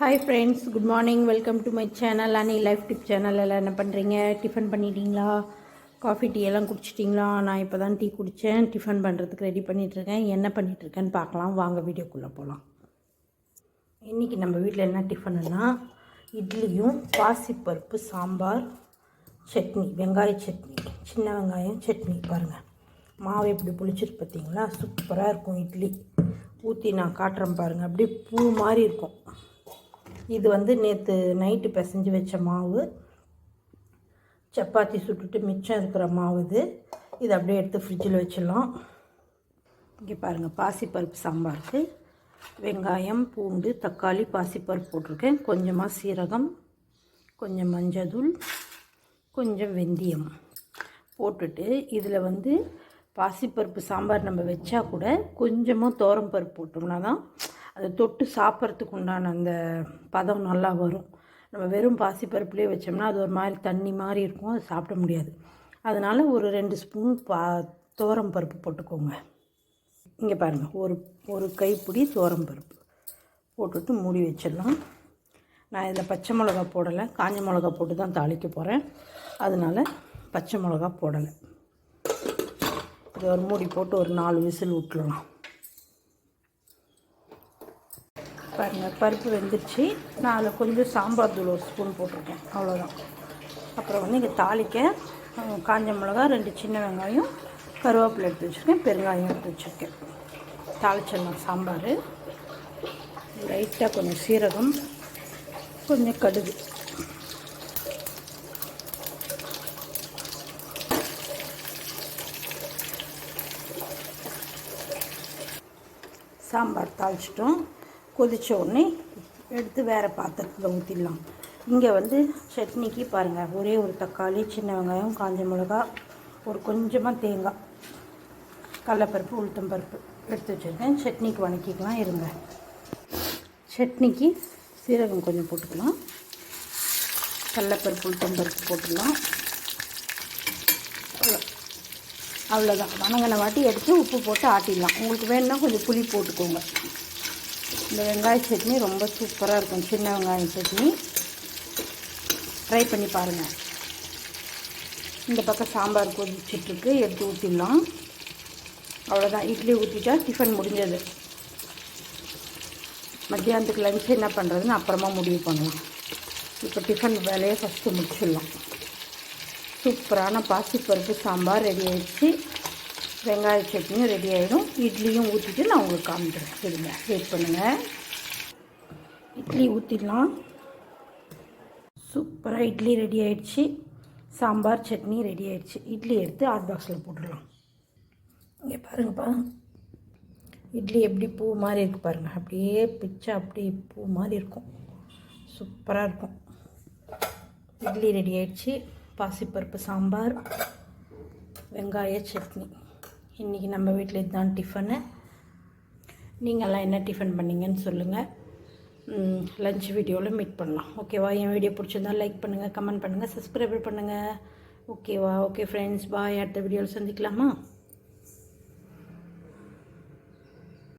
Hi friends good morning welcome to my channel Ani life tip channel எல்லாம் என்ன பண்ணுறீங்க tiffin பண்ணிட்டீங்களா? Coffee tea எல்லாம் குடிச்சிட்டிங்களா? நான் இப்போ தான் டீ குடித்தேன் டிஃபன் பண்ணுறதுக்கு ரெடி பண்ணிகிட்ருக்கேன் என்ன பண்ணிகிட்ருக்கேன்னு பார்க்கலாம். வாங்க வீடியோக்குள்ளே போகலாம் இன்றைக்கி நம்ம வீட்டில் என்ன டிஃபனுன்னா இட்லியும் பாசிப்பருப்பு சாம்பார் சட்னி வெங்காய சட்னி. சின்ன வெங்காயம் சட்னி பாருங்கள் மாவு எப்படி புளிச்சிருக்கு பார்த்தீங்களா? சூப்பராக இருக்கும் இட்லி. ஊற்றி நான் காட்டுறேன் பாருங்கள் அப்படியே பூ மாதிரி இருக்கும். இது வந்து நேற்று நைட்டு பிசைஞ்சு வச்ச மாவு. சப்பாத்தி சுட்டுட்டு மிச்சம் இருக்கிற மாவு இது. இது அப்படியே எடுத்து ஃப்ரிட்ஜில் வச்சிடலாம். இங்கே பாருங்கள் பாசிப்பருப்பு சாம்பாருக்கு வெங்காயம் பூண்டு தக்காளி பாசிப்பருப்பு போட்டிருக்கேன். கொஞ்சமாக சீரகம் கொஞ்சம் மஞ்சள் கொஞ்சம் வெந்தயம் போட்டுட்டு இதில் வந்து பாசிப்பருப்பு சாம்பார் நம்ம வச்சா கூட கொஞ்சமாக தோரம் பருப்பு போட்டோம்னா தான் அதை தொட்டு சாப்பிட்றதுக்கு உண்டான அந்த பதம் நல்லா வரும். நம்ம வெறும் பாசிப்பருப்புலேயே வச்சோம்னா அது ஒரு மாதிரி தண்ணி மாதிரி இருக்கும் அது சாப்பிட முடியாது. அதனால் ஒரு ரெண்டு ஸ்பூன் பா தோரம் பருப்பு போட்டுக்கோங்க. இங்கே பாருங்கள் ஒரு ஒரு கைப்பிடி தோரம் பருப்பு. போட்டுட்டு மூடி வச்சிடலாம். நான் இதில் பச்சை மிளகா போடலை காஞ்ச மிளகா போட்டு தான் தாளிக்க போகிறேன். அதனால் பச்சை மிளகா போடலை. இது ஒரு மூடி போட்டு ஒரு நாலு விசில் விட்டுலாம் பாருங்கள் பருப்பு வெந்துருச்சு. நான் அதில் கொஞ்சம் சாம்பார் தூள் ஒரு ஸ்பூன் போட்டிருக்கேன். அவ்வளோதான் அப்புறம் வந்து இங்கே தாளிக்க காஞ்ச மிளகா ரெண்டு சின்ன வெங்காயம் கருவேப்பிலை எடுத்து வச்சுருக்கேன் பெருங்காயம் எடுத்து வச்சுருக்கேன். தாளிச்சிடலாம் சாம்பார். லைட்டாக கொஞ்சம் சீரகம் கொஞ்சம் கடுகு. சாம்பார் தாளிச்சிட்டோம். கொதித்த உடனே எடுத்து வேறு பாத்திரத்தில் ஊற்றிடலாம் இங்கே வந்து சட்னிக்கு பாருங்கள் ஒரே ஒரு தக்காளி சின்ன வெங்காயம் காஞ்ச மிளகா ஒரு கொஞ்சமாக தேங்காய் கடலப்பருப்பு உளுத்தம் பருப்பு எடுத்து வச்சுருக்கேன். சட்னிக்கு வணக்கிக்கலாம் இருங்க. சட்னிக்கு சீரகம் கொஞ்சம் போட்டுக்கலாம். கடலப்பருப்பு உளுத்தம் பருப்பு போட்டுடலாம் அவ்வளோ அவ்வளோதான். வணங்கின வாட்டி எடுத்து உப்பு போட்டு ஆட்டிடலாம். உங்களுக்கு வேணும்னா கொஞ்சம் புளி போட்டுக்கோங்க. இந்த வெங்காய சட்னி ரொம்ப சூப்பராக இருக்கும். சின்ன வெங்காயம் சட்னி. ட்ரை பண்ணி பாருங்கள் இந்த பக்கம் சாம்பார் கொதிச்சிட்ருக்கு. எடுத்து ஊற்றிடலாம் அவ்வளோதான் இட்லி ஊற்றிட்டா டிஃபன் முடிஞ்சது. மத்தியானத்துக்கு லஞ்ச் என்ன பண்ணுறதுன்னு அப்புறமா முடிவு பண்ணலாம். இப்போ டிஃபன் வேலையை ஃபஸ்ட்டு முடிச்சிடலாம். சூப்பரான பாசிப்பருப்பு சாம்பார் ரெடி ஆயிடுச்சு. வெங்காய சட்னியும் ரெடி ஆகிடும் இட்லியும் ஊற்றிட்டு நான் உங்களுக்கு காமிக்கிறேன். சரிங்க. வெயிட் பண்ணுங்கள் இட்லி ஊற்றிடலாம் சூப்பராக இட்லி ரெடி ஆகிடுச்சு சாம்பார் சட்னி ரெடி ஆகிடுச்சு இட்லி எடுத்து ஹாட் பாக்ஸில் போட்டுடலாம். இங்கே பாருங்கப்பா. இட்லி எப்படி பூ மாதிரி இருக்குது பாருங்கள் அப்படியே பிச்சை அப்படி பூ மாதிரி இருக்கும். சூப்பராக இருக்கும். இட்லி ரெடி ஆகிடுச்சு பாசிப்பருப்பு சாம்பார். வெங்காய சட்னி. இன்றைக்கி நம்ம வீட்டில் இதுதான் டிஃபனு நீங்கள்லாம் என்ன டிஃபன் பண்ணீங்கன்னு சொல்லுங்கள் லஞ்ச் வீடியோவில் மீட் பண்ணலாம். ஓகேவா என் வீடியோ பிடிச்சிருந்தா லைக் பண்ணுங்கள் கமெண்ட் பண்ணுங்கள் சப்ஸ்கிரைப் பண்ணுங்கள் ஓகேவா ஓகே ஃப்ரெண்ட்ஸ் பாய் அடுத்த வீடியோவில் சந்திக்கலாமா?